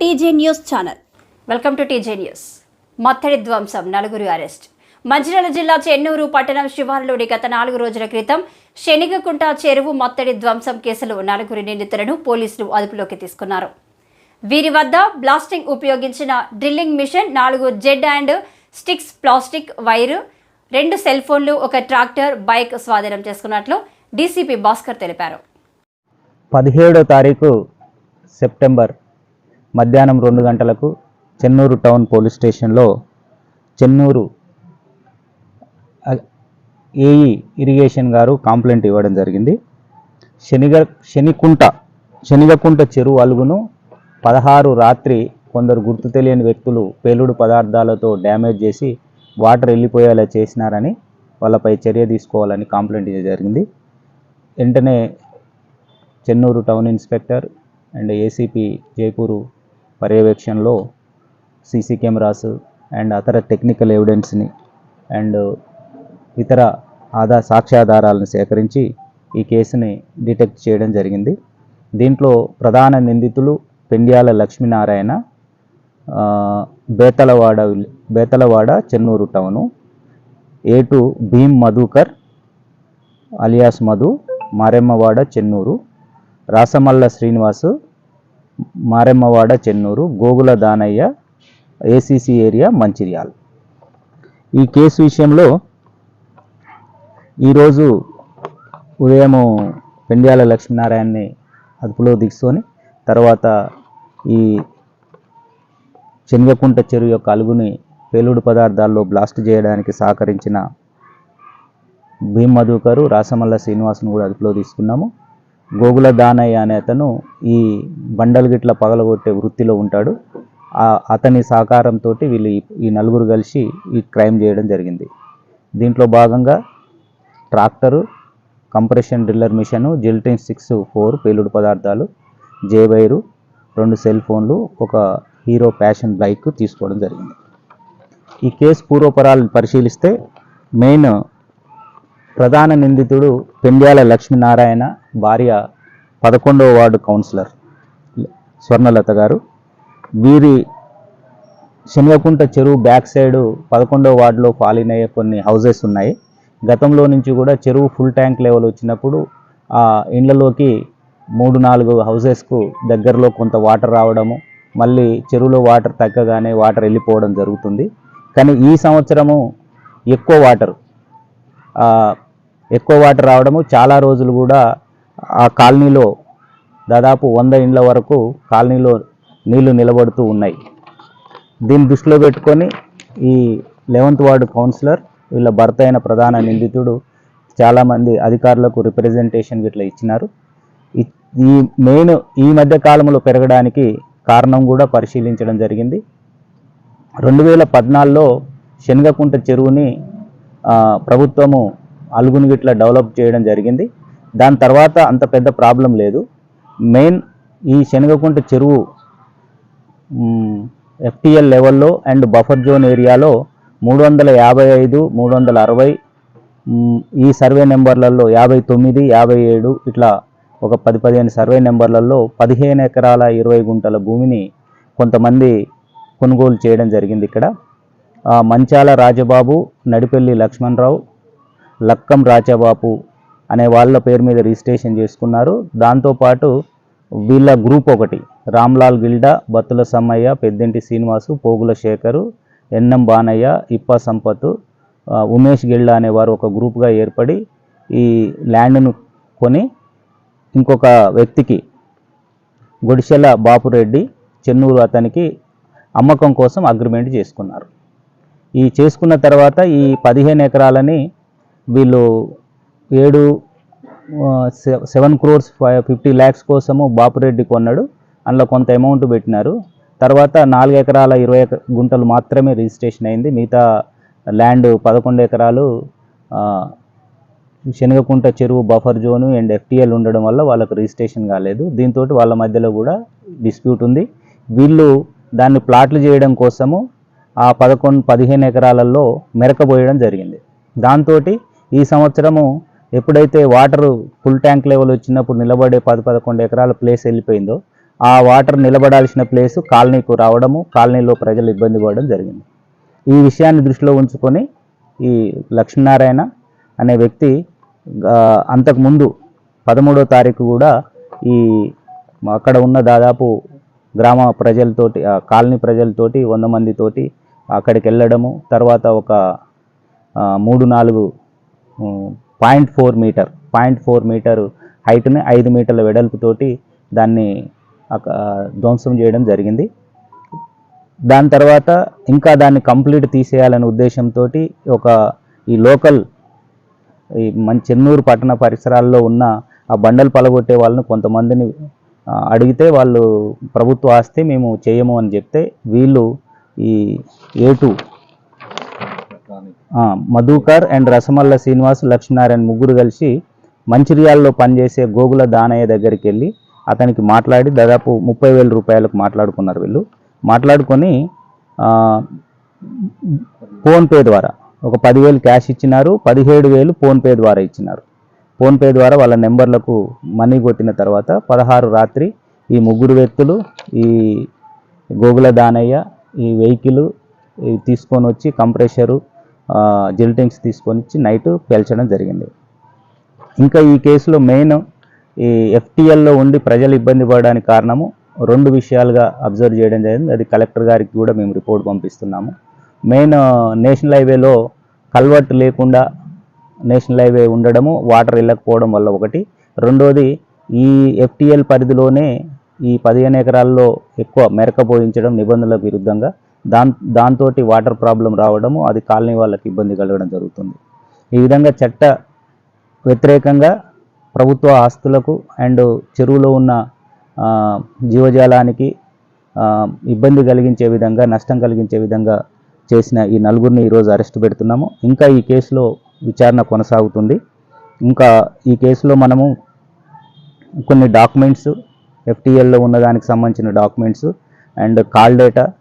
TJ news channel. Welcome to TJ news. మత్తడి ధ్వంసం నలుగురు arrest. Mancherial జిల్లా చెన్నూరు పట్టణం శివారులోని గత నాలుగు రోజుల క్రితం శనిగకుంట చెరువు మత్తడి ధ్వంసం కేసులో నలుగురు నిందితులను పోలీసులు అదుపులోకి తీసుకున్నారు. వీరి వద్ద బ్లాస్టింగ్ ఉపయోగించిన డ్రిల్లింగ్ మిషన్ నాలుగు జెడ్ అండ్ స్టిక్స్ ప్లాస్టిక్ వైరు రెండు సెల్ ఫోన్లు ఒక ట్రాక్టర్ బైక్ స్వాధీనం చేసుకున్నట్లు డీసీపీ భాస్కర్ తెలిపారు. పదిహేడో తారీఖు సెప్టెంబర్ మధ్యాహ్నం రెండు గంటలకు చెన్నూరు టౌన్ పోలీస్ స్టేషన్లో Chennur AE irrigation garu complaint ఇవ్వడం జరిగింది. శనిగ శనికుంట శనిగకుంట చెరువు అలుగును పదహారు రాత్రి కొందరు గుర్తు తెలియని వ్యక్తులు పేలుడు పదార్థాలతో డ్యామేజ్ చేసి వాటర్ వెళ్ళిపోయేలా చేసినారని వాళ్ళపై చర్య తీసుకోవాలని కంప్లైంట్ జరిగింది. వెంటనే Chennur town inspector and ACP Jaipur పర్యవేక్షణలో సీసీ కెమెరాస్ అండ్ అతర టెక్నికల్ ఎవిడెన్స్ని అండ్ ఇతర ఆధార సాక్ష్యాధారాలను సేకరించి ఈ కేసుని డిటెక్ట్ చేయడం జరిగింది. దీంట్లో ప్రధాన నిందితులు Pendyala Lakshminarayana Bethalawada Bethalawada Chennur town Etu Bheem Madhukar alias Madhu Maremmawada Chennur Rasamalla Srinivas Maremmawada Chennur Gogula Danayya ACC area Mancherial. ఈ కేసు విషయంలో ఈరోజు ఉదయము పెండ్యాల లక్ష్మీనారాయణని అదుపులో తీసుకొని తర్వాత ఈ శనగకుంట చెరువు యొక్క అలుగుని పేలుడు పదార్థాల్లో బ్లాస్ట్ చేయడానికి సహకరించిన భీమ్ మధుకరు రాసమల్ల శ్రీనివాసును కూడా అదుపులో తీసుకున్నాము. గోగుల దానయ్య అనే అతను ఈ బండలు గిట్ల పగలగొట్టే వృత్తిలో ఉంటాడు. ఆ- అతని సహకారంతో వీళ్ళు ఈ- నలుగురు కలిసి ఈ క్రైమ్ చేయడం జరిగింది. దీంట్లో భాగంగా tractor compression driller machine gelatin six four పేలుడు పదార్థాలు జేబైరు రెండు సెల్ ఫోన్లు ఒక హీరో ప్యాషన్ బైక్ తీసుకోవడం జరిగింది. ఈ కేసు పూర్వపరాలు పరిశీలిస్తే మెయిన్ ప్రధాన నిందితుడు పెండ్యాల లక్ష్మీనారాయణ భార్య పదకొండవ వార్డు కౌన్సిలర్ స్వర్ణలత గారు. వీరి శనివకుంట చెరువు బ్యాక్ సైడ్ పదకొండవ వార్డులో ఫాలిన్ అయ్యే కొన్ని హౌజెస్ ఉన్నాయి. గతంలో నుంచి కూడా చెరువు ఫుల్ ట్యాంక్ లెవెల్ వచ్చినప్పుడు ఆ ఇండ్లలోకి మూడు నాలుగు హౌజెస్కు దగ్గరలో కొంత వాటర్ రావడము మళ్ళీ చెరువులో వాటర్ తగ్గగానే వాటర్ వెళ్ళిపోవడం జరుగుతుంది. కానీ ఈ సంవత్సరము ఎక్కువ వాటర్ ఎక్కువ వాటర్ రావడము చాలా రోజులు కూడా ఆ కాలనీలో దాదాపు వంద ఇండ్ల వరకు కాలనీలో నీళ్ళు నిలబడుతూ ఉన్నాయి. దీన్ని దృష్టిలో పెట్టుకొని ఈ లెవెంత్ వార్డు కౌన్సిలర్ వీళ్ళ భర్త అయిన ప్రధాన నిందితుడు చాలామంది అధికారులకు రిప్రజెంటేషన్ ఇట్లా ఇచ్చినారు. ఈ- మెయిన్ ఈ మధ్య కాలంలో పెరగడానికి కారణం కూడా పరిశీలించడం జరిగింది. రెండు వేల పద్నాలుగులో శనగకుంట చెరువుని ప్రభుత్వము అలుగుని గిట్ల డెవలప్ చేయడం జరిగింది. దాని తర్వాత అంత పెద్ద ప్రాబ్లం లేదు. మెయిన్ ఈ శనగకుంట చెరువు ఎఫ్టిఎల్ లెవెల్లో అండ్ బఫర్ జోన్ ఏరియాలో మూడు వందల యాభై ఐదు మూడు వందల అరవై ఈ సర్వే నెంబర్లలో యాభై తొమ్మిది యాభై ఏడు ఇట్లా ఒక పది పదిహేను సర్వే నెంబర్లలో పదిహేను ఎకరాల ఇరవై గుంటల భూమిని కొంతమంది కొనుగోలు చేయడం జరిగింది ఇక్కడ. మంచాల రాజబాబు నడిపెల్లి లక్ష్మణరావు లక్కం రాజబాబు అనే వాళ్ళ పేరు మీద రిజిస్ట్రేషన్ చేసుకున్నారు. దాంతోపాటు వీళ్ళ గ్రూప్ ఒకటి రామ్లాల్ గిల్డా బత్తుల సమ్మయ్య పెద్దింటి శ్రీనివాసు పోగుల శేఖరు ఎన్ఎం బానయ్య ఇప్ప సంపత్ ఉమేష్ గిల్డా అనేవారు ఒక గ్రూప్గా ఏర్పడి ఈ ల్యాండ్ను కొని ఇంకొక వ్యక్తికి గుడిసెల బాపురెడ్డి చెన్నూరు అతనికి అమ్మకం కోసం అగ్రిమెంట్ చేసుకున్నారు. ఈ చేసుకున్న తర్వాత ఈ పదిహేను ఎకరాలని వీళ్ళు ఏడు seven crores five fifty lakhs కోసము బాపురెడ్డి కొన్నాడు. అందులో కొంత అమౌంట్ పెట్టినారు. తర్వాత నాలుగు ఎకరాల ఇరవై ఎక- గుంటలు మాత్రమే రిజిస్ట్రేషన్ అయింది. మిగతా ల్యాండ్ పదకొండు ఎకరాలు శనగకుంట చెరువు బఫర్ జోను అండ్ ఎఫ్టీఎల్ ఉండడం వల్ల వాళ్ళకు రిజిస్ట్రేషన్ కాలేదు. దీంతో వాళ్ళ మధ్యలో కూడా డిస్ప్యూట్ ఉంది. వీళ్ళు దాన్ని ప్లాట్లు చేయడం కోసము ఆ పదకొండు పదిహేను ఎకరాలలో మెరకబోయడం జరిగింది. దాంతో ఈ సంవత్సరము ఎప్పుడైతే వాటర్ ఫుల్ ట్యాంక్ లెవెల్ వచ్చినప్పుడు నిలబడే పది పదకొండు ఎకరాల ప్లేస్ వెళ్ళిపోయిందో ఆ వాటర్ నిలబడాల్సిన ప్లేసు కాలనీకు రావడము కాలనీలో ప్రజలు ఇబ్బంది పడడం జరిగింది. ఈ విషయాన్ని దృష్టిలో ఉంచుకొని ఈ లక్ష్మీనారాయణ అనే వ్యక్తి అంతకుముందు పదమూడో తారీఖు కూడా ఈ అక్కడ ఉన్న దాదాపు గ్రామ ప్రజలతోటి ఆ కాలనీ ప్రజలతోటి వంద మందితోటి అక్కడికి వెళ్ళడము తర్వాత ఒక మూడు నాలుగు point four meter point four meter హైట్ని ఐదు మీటర్ల వెడల్పుతోటి దాన్ని ధ్వంసం చేయడం జరిగింది. దాని తర్వాత ఇంకా దాన్ని కంప్లీట్ తీసేయాలనే ఉద్దేశంతో ఒక ఈ లోకల్ ఈ మన చెన్నూరు పట్టణ పరిసరాల్లో ఉన్న ఆ బండలు పలగొట్టే వాళ్ళని కొంతమందిని అడిగితే వాళ్ళు ప్రభుత్వ ఆస్తి మేము చేయము అని చెప్తే వీళ్ళు ఈ ఏటు మధుకర్ అండ్ రసమల్ల శ్రీనివాస్ లక్ష్మీనారాయణ ముగ్గురు కలిసి మంచిర్యాలలో పనిచేసే గోగుల దానయ్య దగ్గరికి వెళ్ళి అతనికి మాట్లాడి దాదాపు ముప్పై వేల రూపాయలకు మాట్లాడుకున్నారు వీళ్ళు. మాట్లాడుకొని ఫోన్పే ద్వారా ఒక పదివేలు క్యాష్ ఇచ్చినారు పదిహేడు వేలు ఫోన్పే ద్వారా ఇచ్చినారు. ఫోన్పే ద్వారా వాళ్ళ నెంబర్లకు మనీ కొట్టిన తర్వాత పదహారు రాత్రి ఈ ముగ్గురు వ్యక్తులు ఈ గోగుల దానయ్య ఈ వెహికల్ తీసుకొని వచ్చి కంప్రెషరు జిల్టింగ్స్ తీసుకొని వచ్చి నైట్ పేల్చడం జరిగింది. ఇంకా ఈ కేసులో మెయిన్ ఈ ఎఫ్టీఎల్లో ఉండి ప్రజలు ఇబ్బంది పడడానికి కారణము రెండు విషయాలుగా అబ్జర్వ్ చేయడం జరిగింది. అది కలెక్టర్ గారికి కూడా మేము రిపోర్ట్ పంపిస్తున్నాము. మెయిన్ నేషనల్ హైవేలో కల్వర్ట్ లేకుండా నేషనల్ హైవే ఉండడము వాటర్ వెళ్ళకపోవడం వల్ల ఒకటి. రెండోది ఈ ఎఫ్టీఎల్ పరిధిలోనే ఈ పదిహేను ఎకరాల్లో ఎక్కువ మెరక పోయించడం నిబంధనలకు విరుద్ధంగా దాన్ దాంతో వాటర్ ప్రాబ్లం రావడము అది కాలనీ వాళ్ళకి ఇబ్బంది కలగడం జరుగుతుంది. ఈ విధంగా చట్ట వ్యతిరేకంగా ప్రభుత్వ ఆస్తులకు అండ్ చెరువులో ఉన్న జీవజాలానికి ఇబ్బంది కలిగించే విధంగా నష్టం కలిగించే విధంగా చేసిన ఈ నలుగురిని ఈరోజు అరెస్ట్ పెడుతున్నాము. ఇంకా ఈ కేసులో విచారణ కొనసాగుతుంది. ఇంకా ఈ కేసులో మనము కొన్ని డాక్యుమెంట్స్ ఎఫ్టీఎల్లో ఉన్న దానికి సంబంధించిన డాక్యుమెంట్స్ అండ్ కాల్ డేటా